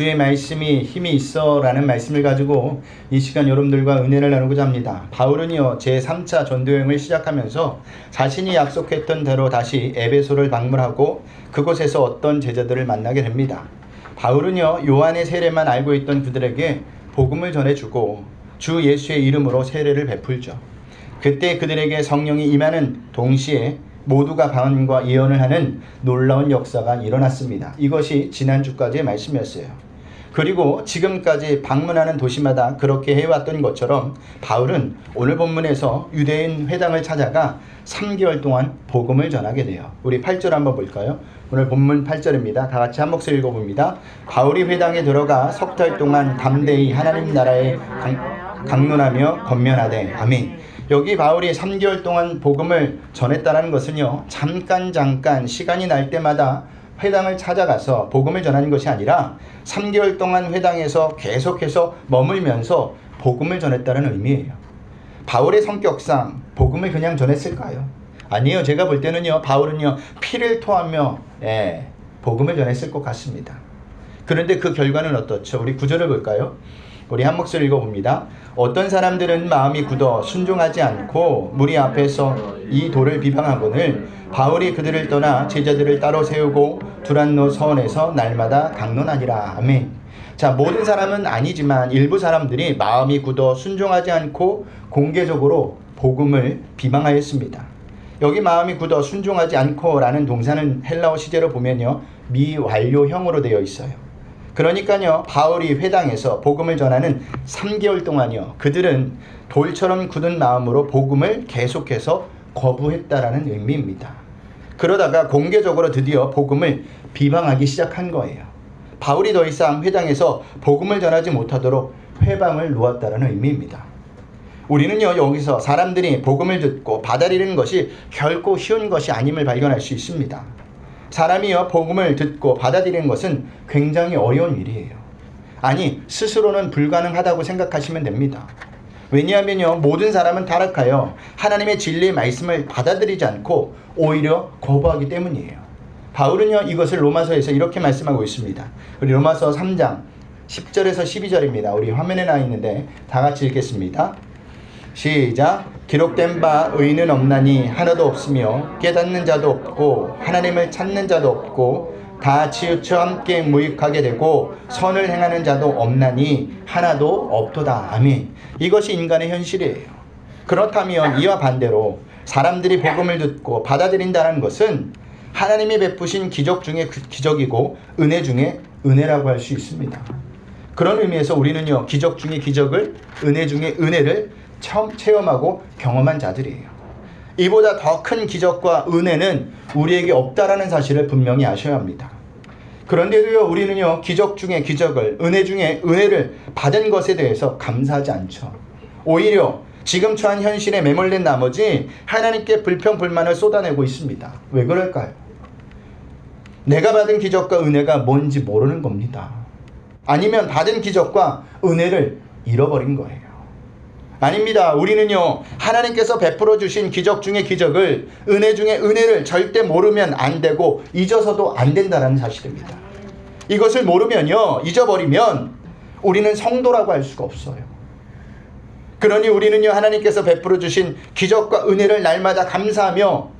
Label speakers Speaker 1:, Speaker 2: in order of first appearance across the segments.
Speaker 1: 주의 말씀이 힘이 있어라는 말씀을 가지고 이 시간 여러분들과 은혜를 나누고자 합니다. 바울은요 제3차 전도 여행을 시작하면서 자신이 약속했던 대로 다시 에베소를 방문하고 그곳에서 어떤 제자들을 만나게 됩니다. 바울은요 요한의 세례만 알고 있던 그들에게 복음을 전해주고 주 예수의 이름으로 세례를 베풀죠. 그때 그들에게 성령이 임하는 동시에 모두가 방언과 예언을 하는 놀라운 역사가 일어났습니다. 이것이 지난주까지의 말씀이었어요. 그리고 지금까지 방문하는 도시마다 그렇게 해왔던 것처럼 바울은 오늘 본문에서 유대인 회당을 찾아가 3개월 동안 복음을 전하게 돼요. 우리 8절 한번 볼까요? 오늘 본문 8절입니다. 다 같이 한 목소리 읽어봅니다. 바울이 회당에 들어가 석달 동안 담대히 하나님 나라에 강, 강론하며 권면하되 아멘. 여기 바울이 3개월 동안 복음을 전했다는 것은요, 잠깐 잠깐 시간이 날 때마다 회당을 찾아가서 복음을 전하는 것이 아니라 3개월 동안 회당에서 계속해서 머물면서 복음을 전했다는 의미예요. 바울의 성격상 복음을 그냥 전했을까요? 아니에요. 제가 볼 때는요, 바울은요, 피를 토하며, 예, 복음을 전했을 것 같습니다. 그런데 그 결과는 어떻죠? 우리 구절을 볼까요? 우리 한 목소리 읽어봅니다. 어떤 사람들은 마음이 굳어 순종하지 않고 무리 앞에서 이 돌을 비방하거늘 바울이 그들을 떠나 제자들을 따로 세우고 두란노 서원에서 날마다 강론하니라. 아멘. 자, 모든 사람은 아니지만 일부 사람들이 마음이 굳어 순종하지 않고 공개적으로 복음을 비방하였습니다. 여기 마음이 굳어 순종하지 않고라는 동사는 헬라어 시제로 보면요. 미완료형으로 되어 있어요. 그러니까요, 바울이 회당에서 복음을 전하는 3개월 동안요, 그들은 돌처럼 굳은 마음으로 복음을 계속해서 거부했다라는 의미입니다. 그러다가 공개적으로 드디어 복음을 비방하기 시작한 거예요. 바울이 더 이상 회당에서 복음을 전하지 못하도록 회방을 놓았다는 의미입니다. 우리는요, 여기서 사람들이 복음을 듣고 받아들이는 것이 결코 쉬운 것이 아님을 발견할 수 있습니다. 사람이요 복음을 듣고 받아들이는 것은 굉장히 어려운 일이에요. 아니 스스로는 불가능하다고 생각하시면 됩니다. 왜냐하면요 모든 사람은 타락하여 하나님의 진리의 말씀을 받아들이지 않고 오히려 거부하기 때문이에요. 바울은요 이것을 로마서에서 이렇게 말씀하고 있습니다. 우리 로마서 3장 10절에서 12절입니다. 우리 화면에 나 있는데 다 같이 읽겠습니다. 시작. 기록된 바 의는 없나니 하나도 없으며 깨닫는 자도 없고 하나님을 찾는 자도 없고 다 치우쳐 함께 무익하게 되고 선을 행하는 자도 없나니 하나도 없도다. 아멘. 이것이 인간의 현실이에요. 그렇다면 이와 반대로 사람들이 복음을 듣고 받아들인다는 것은 하나님이 베푸신 기적 중에 그 기적이고 은혜 중에 은혜라고 할 수 있습니다. 그런 의미에서 우리는요 기적 중에 기적을 은혜 중에 은혜를 처음 체험하고 경험한 자들이에요. 이보다 더 큰 기적과 은혜는 우리에게 없다라는 사실을 분명히 아셔야 합니다. 그런데도요, 우리는요, 기적 중에 기적을, 은혜 중에 은혜를 받은 것에 대해서 감사하지 않죠. 오히려 지금 처한 현실에 매몰린 나머지 하나님께 불평불만을 쏟아내고 있습니다. 왜 그럴까요? 내가 받은 기적과 은혜가 뭔지 모르는 겁니다. 아니면 받은 기적과 은혜를 잃어버린 거예요. 아닙니다. 우리는요, 하나님께서 베풀어 주신 기적 중에 기적을, 은혜 중에 은혜를 절대 모르면 안 되고, 잊어서도 안 된다는 사실입니다. 이것을 모르면요, 잊어버리면 우리는 성도라고 할 수가 없어요. 그러니 우리는요, 하나님께서 베풀어 주신 기적과 은혜를 날마다 감사하며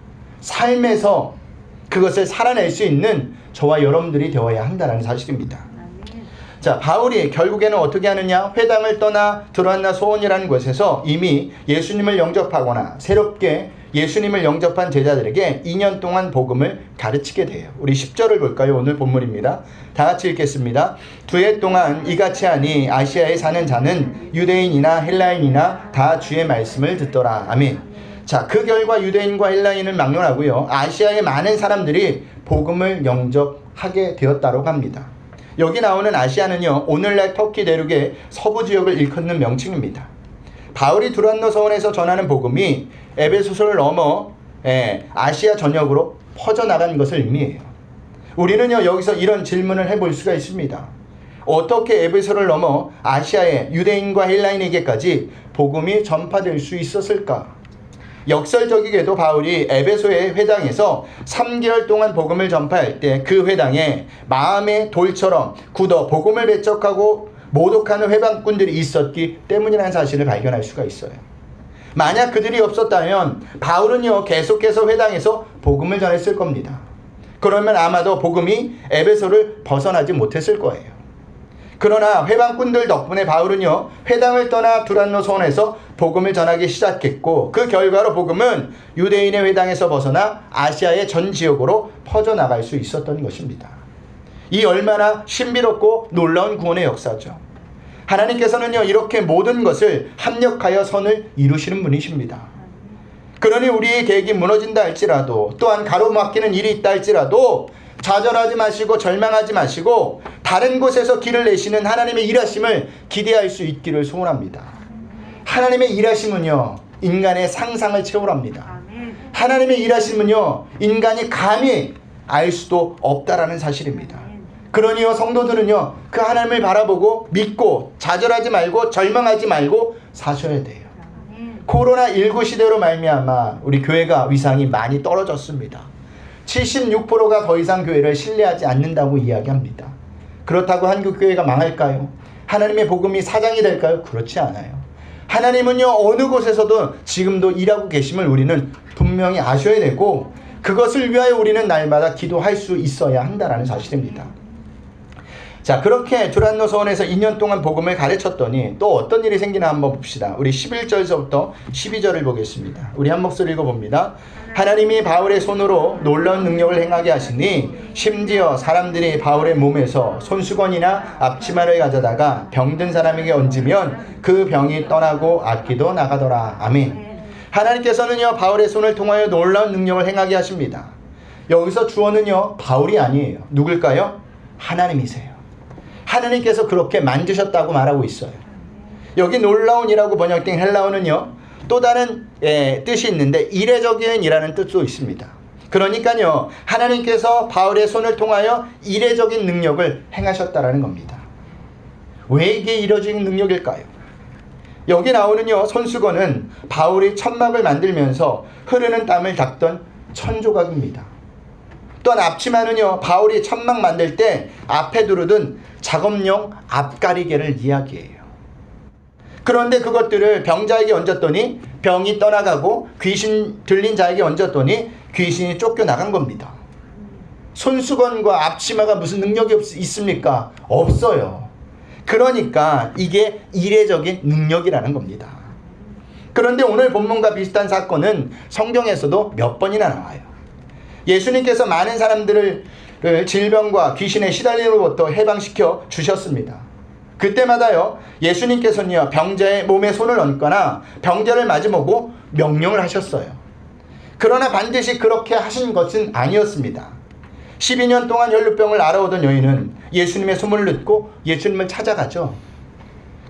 Speaker 1: 삶에서 그것을 살아낼 수 있는 저와 여러분들이 되어야 한다는 사실입니다. 자, 바울이 결국에는 어떻게 하느냐? 회당을 떠나 드란나 소원이라는 곳에서 이미 예수님을 영접하거나 새롭게 예수님을 영접한 제자들에게 2년 동안 복음을 가르치게 돼요. 우리 10절을 볼까요? 오늘 본문입니다. 다 같이 읽겠습니다. 두 해 동안 이같이 하니 아시아에 사는 자는 유대인이나 헬라인이나 다 주의 말씀을 듣더라. 아멘. 자, 그 결과 유대인과 헬라인을 막론하고요. 아시아의 많은 사람들이 복음을 영접하게 되었다고 합니다. 여기 나오는 아시아는요, 오늘날 터키 대륙의 서부 지역을 일컫는 명칭입니다. 바울이 두란노 서원에서 전하는 복음이 에베소서를 넘어 예, 아시아 전역으로 퍼져나간 것을 의미해요. 우리는요, 여기서 이런 질문을 해볼 수가 있습니다. 어떻게 에베소를 넘어 아시아의 유대인과 헬라인에게까지 복음이 전파될 수 있었을까? 역설적이게도 바울이 에베소의 회당에서 3개월 동안 복음을 전파할 때 그 회당에 마음의 돌처럼 굳어 복음을 배척하고 모독하는 회방꾼들이 있었기 때문이라는 사실을 발견할 수가 있어요. 만약 그들이 없었다면 바울은요 계속해서 회당에서 복음을 전했을 겁니다. 그러면 아마도 복음이 에베소를 벗어나지 못했을 거예요. 그러나 회방꾼들 덕분에 바울은요 회당을 떠나 두란노 손에서 복음을 전하기 시작했고 그 결과로 복음은 유대인의 회당에서 벗어나 아시아의 전 지역으로 퍼져나갈 수 있었던 것입니다. 이 얼마나 신비롭고 놀라운 구원의 역사죠. 하나님께서는요 이렇게 모든 것을 합력하여 선을 이루시는 분이십니다. 그러니 우리의 계획이 무너진다 할지라도 또한 가로막히는 일이 있다 할지라도 좌절하지 마시고 절망하지 마시고 다른 곳에서 길을 내시는 하나님의 일하심을 기대할 수 있기를 소원합니다. 하나님의 일하심은요 인간의 상상을.
Speaker 2: 아멘.
Speaker 1: 하나님의 일하심은요 인간이 감히 알 수도 없다라는 사실입니다. 그러니요 성도들은요 그 하나님을 바라보고 믿고 좌절하지 말고 절망하지 말고 사셔야 돼요.
Speaker 2: 아멘.
Speaker 1: 코로나19 시대로 말미암아 우리 교회가 위상이 많이 떨어졌습니다. 76%가 더 이상 교회를 신뢰하지 않는다고 이야기합니다. 그렇다고 한국 교회가 망할까요? 하나님의 복음이 사장이 될까요? 그렇지 않아요. 하나님은요 어느 곳에서도 지금도 일하고 계심을 우리는 분명히 아셔야 되고 그것을 위하여 우리는 날마다 기도할 수 있어야 한다라는 사실입니다. 자 그렇게 두란노 서원에서 2년 동안 복음을 가르쳤더니 또 어떤 일이 생기나 한번 봅시다. 우리 11절서부터 12절을 보겠습니다. 우리 한 목소리 읽어봅니다. 하나님이 바울의 손으로 놀라운 능력을 행하게 하시니 심지어 사람들이 바울의 몸에서 손수건이나 앞치마를 가져다가 병든 사람에게 얹으면 그 병이 떠나고 악기도 나가더라. 아멘. 하나님께서는요 바울의 손을 통하여 놀라운 능력을 행하게 하십니다. 여기서 주어는요 바울이 아니에요. 누굴까요? 하나님이세요. 하나님께서 그렇게 만드셨다고 말하고 있어요. 여기 놀라운이라고 번역된 헬라어는요 또 다른 예, 뜻이 있는데 이례적인이라는 뜻도 있습니다. 그러니까요 하나님께서 바울의 손을 통하여 이례적인 능력을 행하셨다라는 겁니다. 왜 이게 이례적인 능력일까요? 여기 나오는요 손수건은 바울이 천막을 만들면서 흐르는 땀을 닦던 천조각입니다. 또한 앞치마는요 바울이 천막 만들 때 앞에 두르던 작업용 앞가리개를 이야기해요. 그런데 그것들을 병자에게 얹었더니 병이 떠나가고 귀신 들린 자에게 얹었더니 귀신이 쫓겨나간 겁니다. 손수건과 앞치마가 무슨 능력이 없, 있습니까? 없어요. 그러니까 이게 이례적인 능력이라는 겁니다. 그런데 오늘 본문과 비슷한 사건은 성경에서도 몇 번이나 나와요. 예수님께서 많은 사람들을 질병과 귀신의 시달림으로부터 해방시켜 주셨습니다. 그때마다요, 예수님께서는요, 병자의 몸에 손을 얹거나 병자를 마주보고 명령을 하셨어요. 그러나 반드시 그렇게 하신 것은 아니었습니다. 12년 동안 혈루병을 알아오던 여인은 예수님의 소문을 듣고 예수님을 찾아가죠.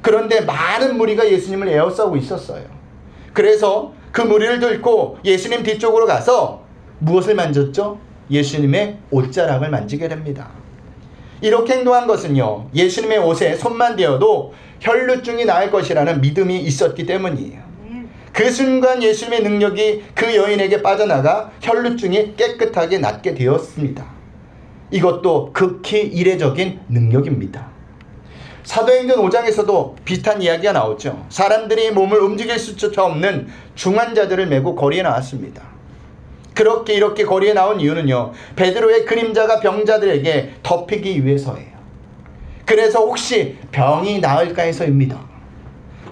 Speaker 1: 그런데 많은 무리가 예수님을 에워싸고 있었어요. 그래서 그 무리를 들고 예수님 뒤쪽으로 가서 무엇을 만졌죠? 예수님의 옷자락을 만지게 됩니다. 이렇게 행동한 것은요, 예수님의 옷에 손만 대어도 혈루증이 나을 것이라는 믿음이 있었기 때문이에요. 그 순간 예수님의 능력이 그 여인에게 빠져나가 혈루증이 깨끗하게 낫게 되었습니다. 이것도 극히 이례적인 능력입니다. 사도행전 5장에서도 비슷한 이야기가 나오죠. 사람들이 몸을 움직일 수조차 없는 중환자들을 메고 거리에 나왔습니다. 그렇게 이렇게 거리에 나온 이유는요. 베드로의 그림자가 병자들에게 덮이기 위해서예요. 그래서 혹시 병이 나을까 해서입니다.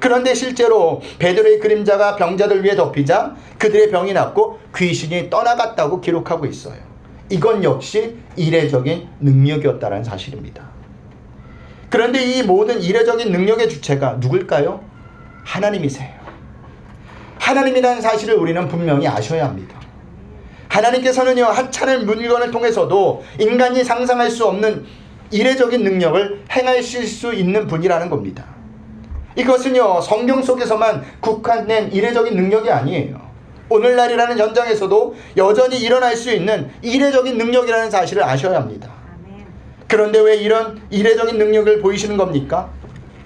Speaker 1: 그런데 실제로 베드로의 그림자가 병자들 위에 덮이자 그들의 병이 낫고 귀신이 떠나갔다고 기록하고 있어요. 이건 역시 이례적인 능력이었다는 사실입니다. 그런데 이 모든 이례적인 능력의 주체가 누굴까요? 하나님이세요. 하나님이라는 사실을 우리는 분명히 아셔야 합니다. 하나님께서는요, 하찮은 물건을 통해서도 인간이 상상할 수 없는 이례적인 능력을 행하실 수 있는 분이라는 겁니다. 이것은요, 성경 속에서만 국한된 이례적인 능력이 아니에요. 오늘날이라는 현장에서도 여전히 일어날 수 있는 이례적인 능력이라는 사실을 아셔야 합니다. 그런데 왜 이런 이례적인 능력을 보이시는 겁니까?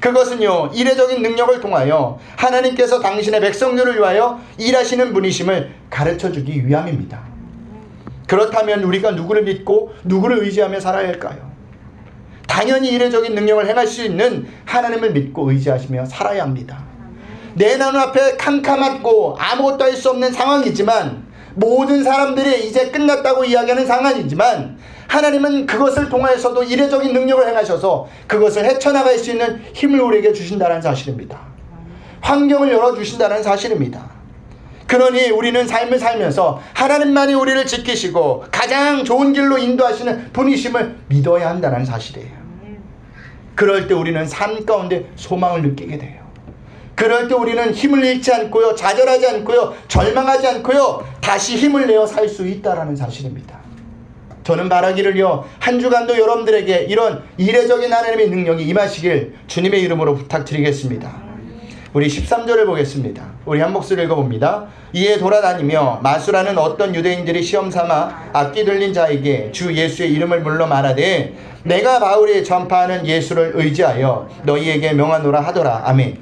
Speaker 1: 그것은요, 이례적인 능력을 통하여 하나님께서 당신의 백성들을 위하여 일하시는 분이심을 가르쳐 주기 위함입니다. 그렇다면 우리가 누구를 믿고 누구를 의지하며 살아야 할까요? 당연히 이례적인 능력을 행할 수 있는 하나님을 믿고 의지하시며 살아야 합니다. 내 눈앞에 캄캄하고 아무것도 할 수 없는 상황이지만 모든 사람들이 이제 끝났다고 이야기하는 상황이지만 하나님은 그것을 통하여서도 이례적인 능력을 행하셔서 그것을 헤쳐나갈 수 있는 힘을 우리에게 주신다는 사실입니다. 환경을 열어주신다는 사실입니다. 그러니 우리는 삶을 살면서 하나님만이 우리를 지키시고 가장 좋은 길로 인도하시는 분이심을 믿어야 한다는 사실이에요. 그럴 때 우리는 삶 가운데 소망을 느끼게 돼요. 그럴 때 우리는 힘을 잃지 않고요, 좌절하지 않고요, 절망하지 않고요, 다시 힘을 내어 살 수 있다라는 사실입니다. 저는 바라기를요, 한 주간도 여러분들에게 이런 이례적인 하나님의 능력이 임하시길 주님의 이름으로 부탁드리겠습니다. 우리 13절을 보겠습니다. 우리 한 목소리 읽어봅니다. 이에 돌아다니며 마수라는 어떤 유대인들이 시험 삼아 악기 들린 자에게 주 예수의 이름을 불러 말하되 내가 바울이 전파하는 예수를 의지하여 너희에게 명하노라 하더라. 아멘.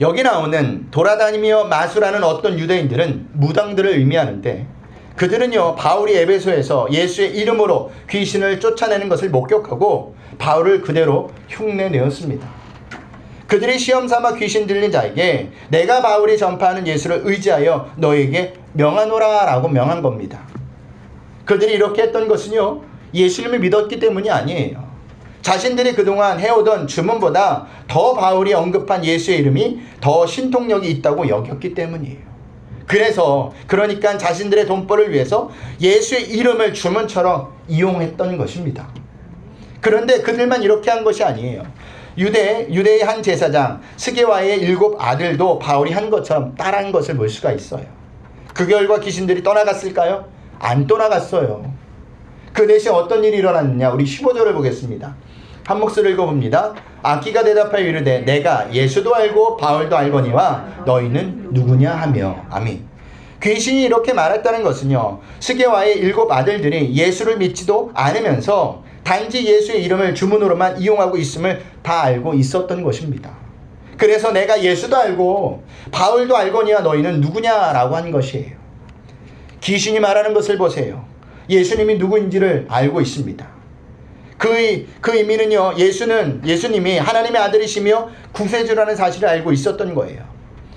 Speaker 1: 여기 나오는 돌아다니며 마수라는 어떤 유대인들은 무당들을 의미하는데 그들은요 바울이 에베소에서 예수의 이름으로 귀신을 쫓아내는 것을 목격하고 바울을 그대로 흉내내었습니다. 그들이 시험 삼아 귀신 들린 자에게 내가 바울이 전파하는 예수를 의지하여 너에게 명하노라라고 명한 겁니다. 그들이 이렇게 했던 것은요 예수님을 믿었기 때문이 아니에요. 자신들이 그동안 해오던 주문보다 더 바울이 언급한 예수의 이름이 더 신통력이 있다고 여겼기 때문이에요. 그래서 그러니까 자신들의 돈벌을 위해서 예수의 이름을 주문처럼 이용했던 것입니다. 그런데 그들만 이렇게 한 것이 아니에요. 유대 유대의 한 제사장 스게와의 일곱 아들도 바울이 한 것처럼 따라한 것을 볼 수가 있어요. 그 결과 귀신들이 떠나갔을까요? 안 떠나갔어요. 그 대신 어떤 일이 일어났느냐? 우리 15절을 보겠습니다. 한 목소리 읽어봅니다. 아기가 대답하여 이르되 내가 예수도 알고 바울도 알거니와 너희는 누구냐 하며 아멘. 귀신이 이렇게 말했다는 것은요. 스게와의 일곱 아들들이 예수를 믿지도 않으면서 단지 예수의 이름을 주문으로만 이용하고 있음을 다 알고 있었던 것입니다. 그래서 내가 예수도 알고 바울도 알거니와 너희는 누구냐라고 한 것이에요. 귀신이 말하는 것을 보세요. 예수님이 누구인지를 알고 있습니다. 그, 그 의미는요, 예수는, 예수님이 하나님의 아들이시며 구세주라는 사실을 알고 있었던 거예요.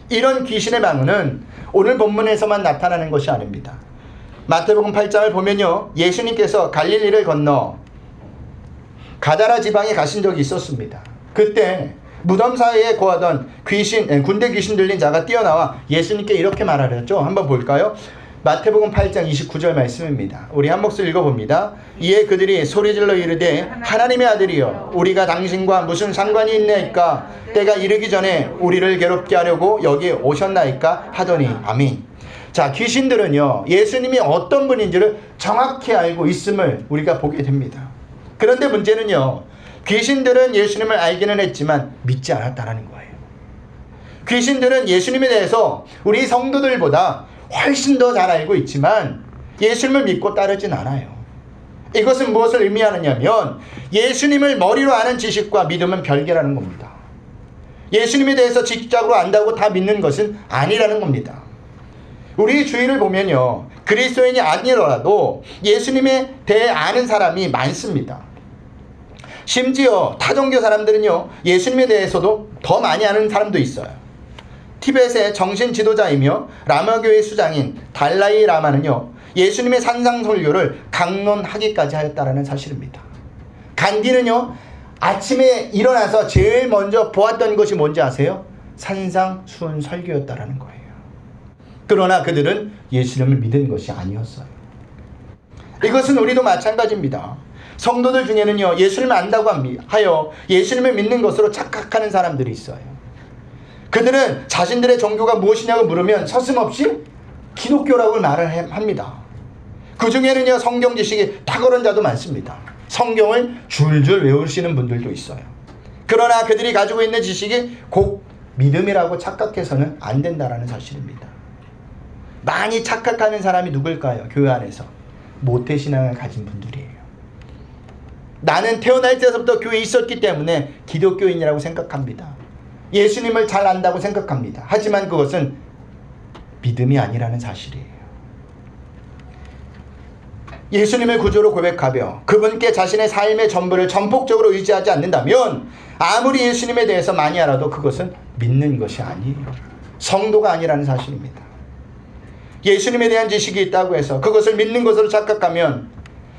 Speaker 1: 이런 귀신의 방언은 오늘 본문에서만 나타나는 것이 아닙니다. 마태복음 8장을 보면요, 예수님께서 갈릴리를 건너 가다라 지방에 가신 적이 있었습니다. 그때 무덤 사이에 거하던 귀신, 군대 귀신 들린 자가 뛰어나와 예수님께 이렇게 말하렸죠. 한번 볼까요? 마태복음 8장 29절 말씀입니다. 우리 한 목소리 읽어봅니다. 이에 그들이 소리질러 이르되 하나님의 아들이여 우리가 당신과 무슨 상관이 있나이까 때가 이르기 전에 우리를 괴롭게 하려고 여기 오셨나이까 하더니 아멘. 자 귀신들은요 예수님이 어떤 분인지를 정확히 알고 있음을 우리가 보게 됩니다. 그런데 문제는요 귀신들은 예수님을 알기는 했지만 믿지 않았다는 거예요. 귀신들은 예수님에 대해서 우리 성도들보다 훨씬 더 잘 알고 있지만 예수님을 믿고 따르진 않아요. 이것은 무엇을 의미하느냐면 예수님을 머리로 아는 지식과 믿음은 별개라는 겁니다. 예수님에 대해서 직접적으로 안다고 다 믿는 것은 아니라는 겁니다. 우리 주위를 보면요. 그리스도인이 아니더라도 예수님에 대해 아는 사람이 많습니다. 심지어 타종교 사람들은요. 예수님에 대해서도 더 많이 아는 사람도 있어요. 티벳의 정신 지도자이며 라마교의 수장인 달라이 라마는요 예수님의 산상 설교를 강론하기까지 하였다라는 사실입니다. 간디는요 아침에 일어나서 제일 먼저 보았던 것이 뭔지 아세요? 산상 수훈 설교였다라는 거예요. 그러나 그들은 예수님을 믿은 것이 아니었어요. 이것은 우리도 마찬가지입니다. 성도들 중에는요 예수님을 안다고 하여 예수님을 믿는 것으로 착각하는 사람들이 있어요. 그들은 자신들의 종교가 무엇이냐고 물으면 서슴없이 기독교라고 말을 합니다. 그 중에는요, 성경 지식이 탁월한 자도 많습니다. 성경을 줄줄 외우시는 분들도 있어요. 그러나 그들이 가지고 있는 지식이 곧 믿음이라고 착각해서는 안 된다라는 사실입니다. 많이 착각하는 사람이 누굴까요? 교회 안에서 모태신앙을 가진 분들이에요. 나는 태어날 때서부터 교회에 있었기 때문에 기독교인이라고 생각합니다. 예수님을 잘 안다고 생각합니다. 하지만 그것은 믿음이 아니라는 사실이에요. 예수님을 구조로 고백하며 그분께 자신의 삶의 전부를 전폭적으로 의지하지 않는다면 아무리 예수님에 대해서 많이 알아도 그것은 믿는 것이 아니에요. 성도가 아니라는 사실입니다. 예수님에 대한 지식이 있다고 해서 그것을 믿는 것으로 착각하면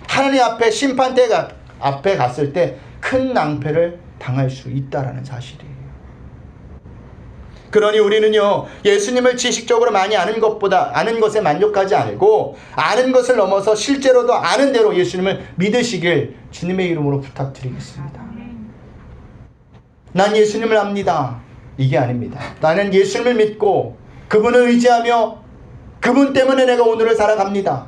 Speaker 1: 하나님 앞에 심판대가 앞에 갔을 때 큰 낭패를 당할 수 있다라는 사실이에요. 그러니 우리는요, 예수님을 지식적으로 많이 아는 것보다, 아는 것에 만족하지 않고, 아는 것을 넘어서 실제로도 아는 대로 예수님을 믿으시길 주님의 이름으로 부탁드리겠습니다. 난 예수님을 압니다. 이게 아닙니다. 나는 예수님을 믿고, 그분을 의지하며, 그분 때문에 내가 오늘을 살아갑니다.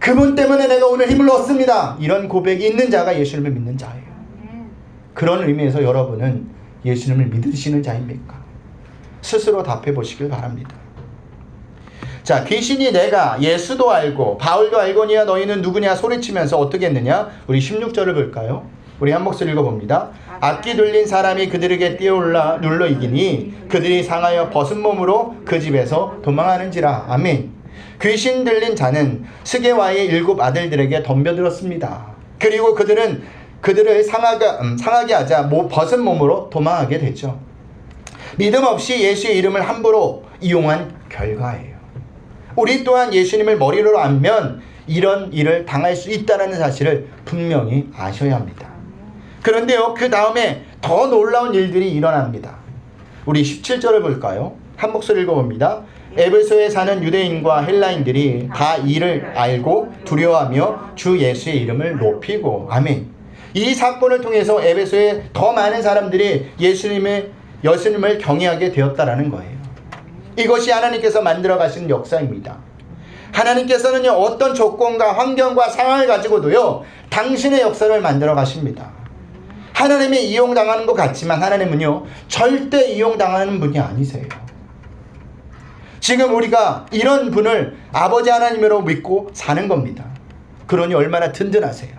Speaker 1: 그분 때문에 내가 오늘 힘을 얻습니다. 이런 고백이 있는 자가 예수님을 믿는 자예요. 그런 의미에서 여러분은 예수님을 믿으시는 자입니까? 스스로 답해 보시길 바랍니다. 자, 귀신이 내가 예수도 알고 바울도 알거니와 너희는 누구냐 소리치면서 어떻게 했느냐? 우리 16절을 볼까요? 우리 한 목소리 읽어봅니다. 악기 들린 사람이 그들에게 뛰어올라 눌러 이기니 그들이 상하여 벗은 몸으로 그 집에서 도망하는지라. 아멘. 귀신 들린 자는 스게와의 일곱 아들들에게 덤벼들었습니다. 그리고 그들은 그들을 상하게, 음, 상하게 하자 모, 벗은 몸으로 도망하게 되죠. 믿음 없이 예수의 이름을 함부로 이용한 결과예요. 우리 또한 예수님을 머리로 안면 이런 일을 당할 수 있다는 사실을 분명히 아셔야 합니다. 그런데요, 그 다음에 더 놀라운 일들이 일어납니다. 우리 17절을 볼까요? 한 목소리 읽어봅니다. 에베소에 사는 유대인과 헬라인들이 다 이를 알고 두려워하며 주 예수의 이름을 높이고 아멘. 이 사건을 통해서 에베소에 더 많은 사람들이 예수님의 예수님을 경외하게 되었다라는 거예요. 이것이 하나님께서 만들어 가신 역사입니다. 하나님께서는요 어떤 조건과 환경과 상황을 가지고도요 당신의 역사를 만들어 가십니다. 하나님이 이용당하는 것 같지만 하나님은요 절대 이용당하는 분이 아니세요. 지금 우리가 이런 분을 아버지 하나님으로 믿고 사는 겁니다. 그러니 얼마나 든든하세요.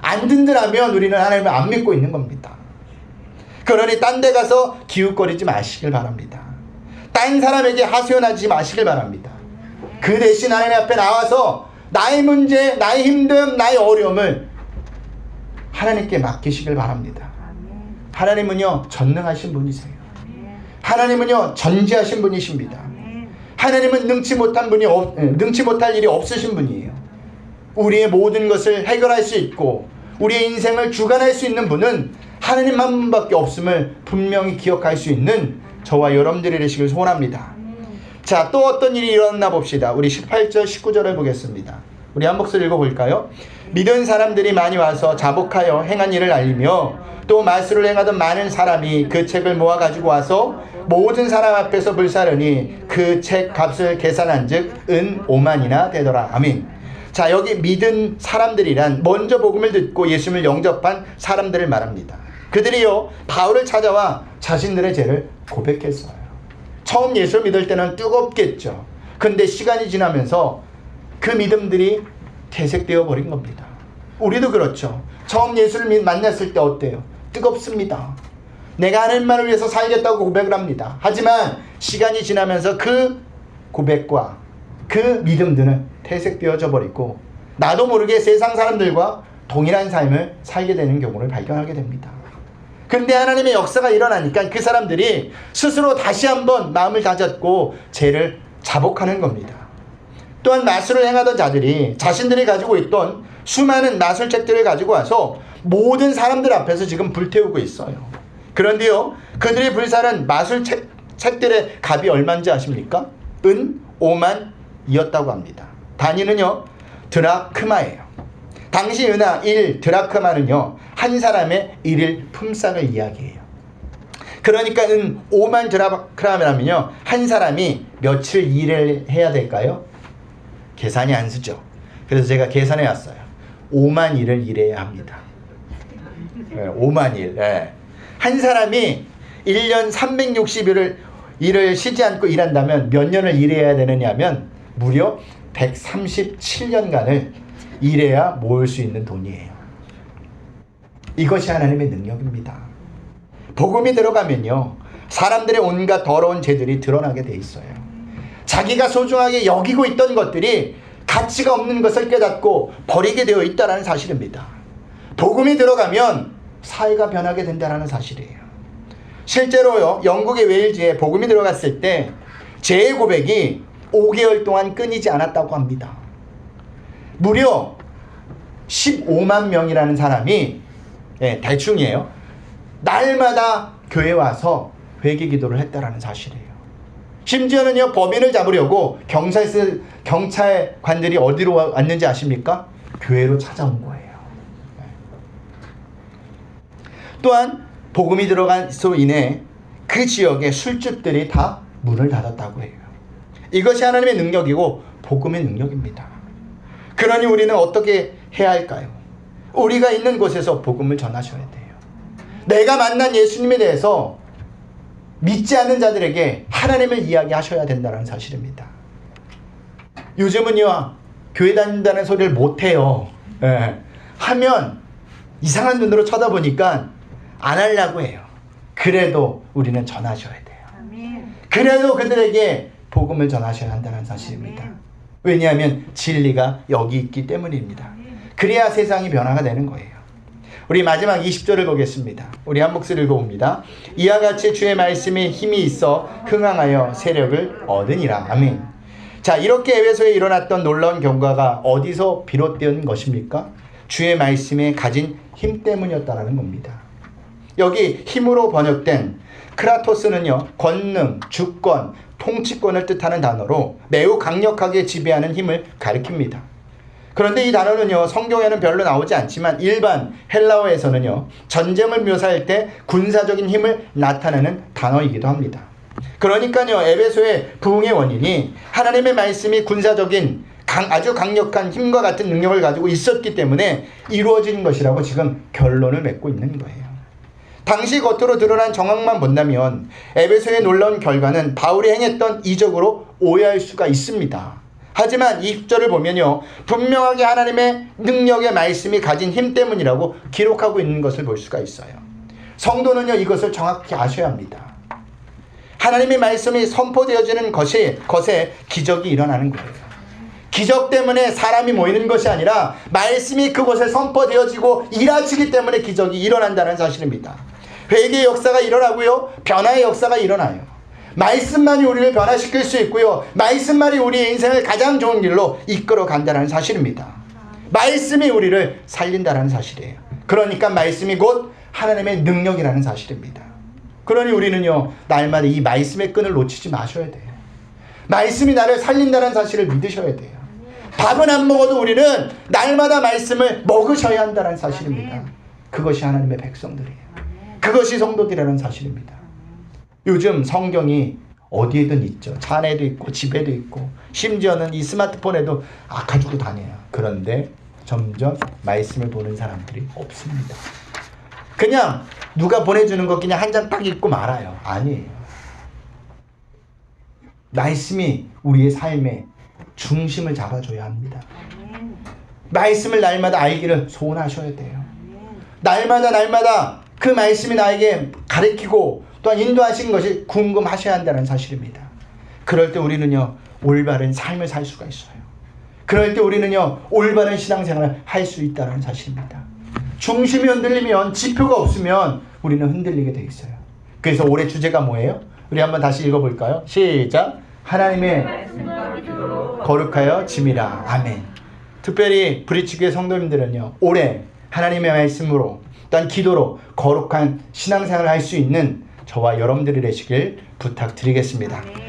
Speaker 1: 안 든든하면 우리는 하나님을 안 믿고 있는 겁니다. 그러니 딴 데 가서 기웃거리지 마시길 바랍니다. 딴 사람에게 하소연하지 마시길 바랍니다. 그 대신 하나님 앞에 나와서 나의 문제, 나의 힘듦, 나의 어려움을 하나님께 맡기시길 바랍니다. 하나님은요 전능하신 분이세요. 하나님은요 전지하신 분이십니다. 하나님은 능치 못한 분이 없, 예, 능치 못할 일이 없으신 분이에요. 우리의 모든 것을 해결할 수 있고 우리의 인생을 주관할 수 있는 분은 하나님 한 분밖에 없음을 분명히 기억할 수 있는 저와 여러분들이 되시길 소원합니다. 자, 또 어떤 일이 일어났나 봅시다. 우리 18절, 19절을 보겠습니다. 우리 한 목소리 읽어볼까요? 믿은 사람들이 많이 와서 자복하여 행한 일을 알리며 또 마술을 행하던 많은 사람이 그 책을 모아 가지고 와서 모든 사람 앞에서 불사르니 그 책 값을 계산한 즉 은 5만이나 되더라. 아멘. 자, 여기 믿은 사람들이란 먼저 복음을 듣고 예수님을 영접한 사람들을 말합니다. 그들이요, 바울을 찾아와 자신들의 죄를 고백했어요. 처음 예수 믿을 때는 뜨겁겠죠. 근데 시간이 지나면서 그 믿음들이 퇴색되어 버린 겁니다. 우리도 그렇죠. 처음 예수를 믿- 만났을 때 어때요? 뜨겁습니다. 내가 하나님만을 위해서 살겠다고 고백을 합니다. 하지만 시간이 지나면서 그 고백과 그 믿음들은 퇴색되어져 버리고 나도 모르게 세상 사람들과 동일한 삶을 살게 되는 경우를 발견하게 됩니다. 근데 하나님의 역사가 일어나니까 그 사람들이 스스로 다시 한번 마음을 다잡고 죄를 자복하는 겁니다. 또한 마술을 행하던 자들이 자신들이 가지고 있던 수많은 마술책들을 가지고 와서 모든 사람들 앞에서 지금 불태우고 있어요. 그런데요, 그들이 불사른 마술 책 책들의 값이 얼마인지 아십니까? 은 5만이었다고 합니다. 단위는요, 드라크마예요. 당시 은하 1 드라크마는요, 한 사람의 일일 품삯을 이야기해요. 그러니까 은 5만 드라크마라면요, 한 사람이 며칠 일을 해야 될까요? 계산이 안 쓰죠. 그래서 제가 계산해 왔어요. 5만 일을 일해야 합니다. 네, 5만 일. 예. 한 사람이 1년 360일을 일을 쉬지 않고 일한다면 몇 년을 일해야 되느냐면 무려 137년간을 일해야 모을 수 있는 돈이에요. 이것이 하나님의 능력입니다. 복음이 들어가면요. 사람들의 온갖 더러운 죄들이 드러나게 돼 있어요. 자기가 소중하게 여기고 있던 것들이 가치가 없는 것을 깨닫고 버리게 되어 있다는 사실입니다. 복음이 들어가면 사회가 변하게 된다는 사실이에요. 실제로요, 영국의 웨일즈에 복음이 들어갔을 때 재해 고백이 5개월 동안 끊이지 않았다고 합니다. 무려 15만 명이라는 사람이 예, 대충이에요. 날마다 교회 와서 회개 기도를 했다라는 사실이에요. 심지어는요 범인을 잡으려고 경찰서 경찰관들이 어디로 왔는지 아십니까? 교회로 찾아온 거예요. 네. 또한 복음이 들어간으로 인해 그 지역의 술집들이 다 문을 닫았다고 해요. 이것이 하나님의 능력이고 복음의 능력입니다. 그러니 우리는 어떻게 해야 할까요? 우리가 있는 곳에서 복음을 전하셔야 돼요. 내가 만난 예수님에 대해서 믿지 않는 자들에게 하나님을 이야기하셔야 된다는 사실입니다. 요즘은요, 교회 다닌다는 소리를 못해요. 예. 하면 이상한 눈으로 쳐다보니까 안 하려고 해요. 그래도 우리는 전하셔야 돼요.
Speaker 2: 아멘.
Speaker 1: 그래도 그들에게 복음을 전하셔야 한다는 사실입니다.
Speaker 2: 아멘.
Speaker 1: 왜냐하면 진리가 여기 있기 때문입니다.
Speaker 2: 아멘.
Speaker 1: 그래야 세상이 변화가 되는 거예요. 우리 마지막 20절을 보겠습니다. 우리 한 목소리 읽어봅니다. 이와 같이 주의 말씀에 힘이 있어 흥황하여 세력을 얻으니라. 아멘. 자, 이렇게 에베소에 일어났던 놀라운 경과가 어디서 비롯된 것입니까? 주의 말씀에 가진 힘 때문이었다라는 겁니다. 여기 힘으로 번역된 크라토스는요, 권능, 주권, 통치권을 뜻하는 단어로 매우 강력하게 지배하는 힘을 가리킵니다. 그런데 이 단어는요, 성경에는 별로 나오지 않지만 일반 헬라어에서는요, 전쟁을 묘사할 때 군사적인 힘을 나타내는 단어이기도 합니다. 그러니까요, 에베소의 부흥의 원인이 하나님의 말씀이 군사적인 강, 아주 강력한 힘과 같은 능력을 가지고 있었기 때문에 이루어진 것이라고 지금 결론을 맺고 있는 거예요. 당시 겉으로 드러난 정황만 본다면 에베소의 놀라운 결과는 바울이 행했던 이적으로 오해할 수가 있습니다. 하지만 이 6절을 보면요. 분명하게 하나님의 능력의 말씀이 가진 힘 때문이라고 기록하고 있는 것을 볼 수가 있어요. 성도는요. 이것을 정확히 아셔야 합니다. 하나님의 말씀이 선포되어지는 것이 것에 기적이 일어나는 거예요. 기적 때문에 사람이 모이는 것이 아니라 말씀이 그곳에 선포되어지고 일하시기 때문에 기적이 일어난다는 사실입니다. 회개의 역사가 일어나고요. 변화의 역사가 일어나요. 말씀만이 우리를 변화시킬 수 있고요. 말씀만이 우리의 인생을 가장 좋은 길로 이끌어 간다는 사실입니다. 말씀이 우리를 살린다는 사실이에요. 그러니까 말씀이 곧 하나님의 능력이라는 사실입니다. 그러니 우리는요, 날마다 이 말씀의 끈을 놓치지 마셔야 돼요. 말씀이 나를 살린다는 사실을 믿으셔야 돼요. 밥은 안 먹어도 우리는 날마다 말씀을 먹으셔야 한다는 사실입니다. 그것이 하나님의 백성들이에요. 그것이 성도들이라는 사실입니다. 요즘 성경이 어디에든 있죠. 차 안에도 있고 집에도 있고 심지어는 이 스마트폰에도 아 가지고 다녀요. 그런데 점점 말씀을 보는 사람들이 없습니다. 그냥 누가 보내주는 거 그냥 한 장 딱 읽고 말아요. 아니에요. 말씀이 우리의 삶의 중심을 잡아줘야 합니다. 말씀을 날마다 알기를 소원하셔야 돼요. 날마다 날마다 그 말씀이 나에게 가르치고 또한 인도하신 것이 궁금하셔야 한다는 사실입니다. 그럴 때 우리는요 올바른 삶을 살 수가 있어요. 그럴 때 우리는요 올바른 신앙생활을 할 수 있다는 사실입니다. 중심이 흔들리면 지표가 없으면 우리는 흔들리게 돼 있어요. 그래서 올해 주제가 뭐예요? 우리 한번 다시 읽어볼까요? 시작. 하나님의 거룩하여 짐이라. 아멘. 특별히 브리치교회 성도님들은요, 올해 하나님의 말씀으로, 또한 기도로 거룩한 신앙생활을 할 수 있는 저와 여러분들이 되시길 부탁드리겠습니다.